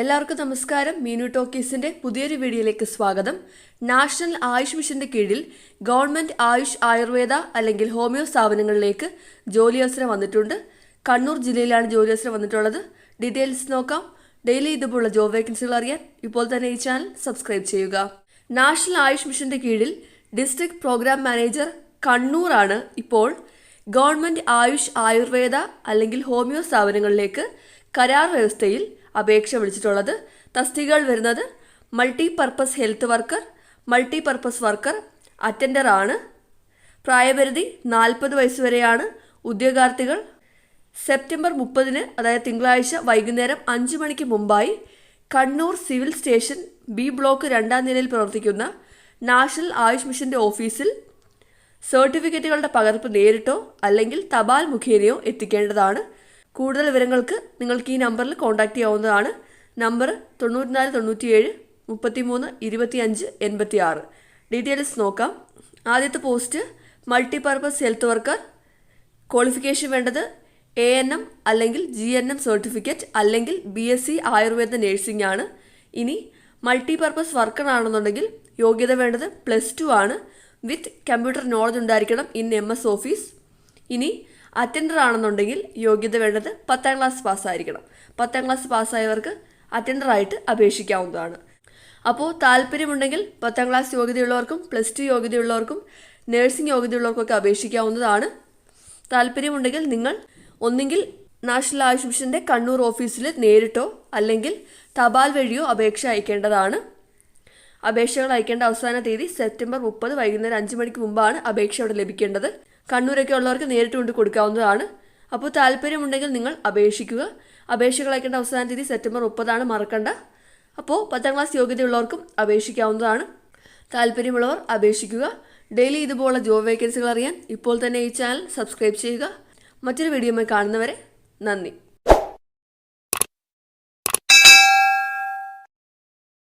എല്ലാവർക്കും നമസ്കാരം. മീനു ടോക്കീസിന്റെ പുതിയൊരു വീഡിയോയിലേക്ക് സ്വാഗതം. നാഷണൽ ആയുഷ് മിഷന്റെ കീഴിൽ ഗവൺമെന്റ് ആയുഷ് ആയുർവേദ അല്ലെങ്കിൽ ഹോമിയോ സ്ഥാപനങ്ങളിലേക്ക് ജോലി അവസരം വന്നിട്ടുണ്ട്. കണ്ണൂർ ജില്ലയിലാണ് ജോലി അവസരം വന്നിട്ടുള്ളത്. ഡീറ്റെയിൽസ് നോക്കാം. ഡെയിലി ഇതുപോലുള്ള ജോബ് വേക്കൻസികൾ അറിയാൻ ഇപ്പോൾ തന്നെ ഈ ചാനൽ സബ്സ്ക്രൈബ് ചെയ്യുക. നാഷണൽ ആയുഷ് മിഷന്റെ കീഴിൽ ഡിസ്ട്രിക്ട് പ്രോഗ്രാം മാനേജർ കണ്ണൂർ ആണ് ഇപ്പോൾ ഗവൺമെന്റ് ആയുഷ് ആയുർവേദ അല്ലെങ്കിൽ ഹോമിയോ സ്ഥാപനങ്ങളിലേക്ക് കരാർ വ്യവസ്ഥയിൽ അപേക്ഷ വിളിച്ചിട്ടുള്ളത്. തസ്തികകൾ വരുന്നത് multi purpose health worker multi purpose worker attender ആണ്. പ്രായപരിധി നാൽപ്പത് വയസ്സ് വരെയാണ്. ഉദ്യോഗാർത്ഥികൾ സെപ്റ്റംബർ മുപ്പതിന് അതായത് തിങ്കളാഴ്ച വൈകുന്നേരം അഞ്ച് മണിക്ക് മുമ്പായി Kannur civil station B block രണ്ടാം നിലയിൽ പ്രവർത്തിക്കുന്ന നാഷണൽ ആയുഷ് മിഷന്റെ ഓഫീസിൽ സർട്ടിഫിക്കറ്റുകളുടെ പകർപ്പ് നേരിട്ടോ അല്ലെങ്കിൽ തപാൽ മുഖേനയോ എത്തിക്കേണ്ടതാണ്. കൂടുതൽ വിവരങ്ങൾക്ക് നിങ്ങൾക്ക് ഈ നമ്പറിൽ കോൺടാക്റ്റ് ചെയ്യാവുന്നതാണ്. നമ്പർ തൊണ്ണൂറ്റിനാല് തൊണ്ണൂറ്റിയേഴ് മുപ്പത്തിമൂന്ന് ഇരുപത്തിയഞ്ച് എൺപത്തി ആറ് ഡീറ്റെയിൽസ് നോക്കാം. ആദ്യത്തെ post multipurpose health worker qualification വേണ്ടത് എ എൻ എം അല്ലെങ്കിൽ ജി എൻ എം സർട്ടിഫിക്കറ്റ് അല്ലെങ്കിൽ B S C Ayurveda nursing ആണ്. ഇനി മൾട്ടിപർപ്പസ് വർക്കർ ആണെന്നുണ്ടെങ്കിൽ യോഗ്യത വേണ്ടത് പ്ലസ് ടു ആണ്. വിത്ത് കമ്പ്യൂട്ടർ നോളജ് ഉണ്ടായിരിക്കണം ഇൻ എം എസ് ഓഫീസ് ഇനി അറ്റൻഡർ ആണെന്നുണ്ടെങ്കിൽ യോഗ്യത വേണ്ടത് പത്താം ക്ലാസ് പാസ്സായിരിക്കണം. പത്താം ക്ലാസ് പാസ്സായവർക്ക് അറ്റൻഡറായിട്ട് അപേക്ഷിക്കാവുന്നതാണ്. അപ്പോൾ താല്പര്യമുണ്ടെങ്കിൽ പത്താം ക്ലാസ് യോഗ്യതയുള്ളവർക്കും പ്ലസ് ടു യോഗ്യതയുള്ളവർക്കും നഴ്സിംഗ് യോഗ്യതയുള്ളവർക്കൊക്കെ അപേക്ഷിക്കാവുന്നതാണ്. താല്പര്യമുണ്ടെങ്കിൽ നിങ്ങൾ ഒന്നുകിൽ നാഷണൽ ആയുഷ് മിഷന്റെ കണ്ണൂർ ഓഫീസിൽ നേരിട്ടോ അല്ലെങ്കിൽ തപാൽ വഴിയോ അപേക്ഷ അയക്കേണ്ടതാണ്. അപേക്ഷകൾ അയക്കേണ്ട അവസാന തീയതി സെപ്റ്റംബർ മുപ്പത് വൈകുന്നേരം അഞ്ച് മണിക്ക് മുമ്പാണ് അപേക്ഷ അവിടെ ലഭിക്കേണ്ടത്. കണ്ണൂരൊക്കെ ഉള്ളവർക്ക് നേരിട്ട് കൊണ്ട് കൊടുക്കാവുന്നതാണ്. അപ്പോൾ താല്പര്യമുണ്ടെങ്കിൽ നിങ്ങൾ അപേക്ഷിക്കുക. അപേക്ഷകൾ അയക്കേണ്ട അവസാന തീയതി സെപ്റ്റംബർ മുപ്പതാണ് മറക്കണ്ട. അപ്പോൾ പത്താം ക്ലാസ് യോഗ്യതയുള്ളവർക്കും അപേക്ഷിക്കാവുന്നതാണ്. താല്പര്യമുള്ളവർ അപേക്ഷിക്കുക. ഡെയിലി ഇതുപോലുള്ള ജോബ് വേക്കൻസികൾ അറിയാൻ ഇപ്പോൾ തന്നെ ഈ ചാനൽ സബ്സ്ക്രൈബ് ചെയ്യുക. മറ്റൊരു വീഡിയോമായി കാണുന്നവരെ നന്ദി.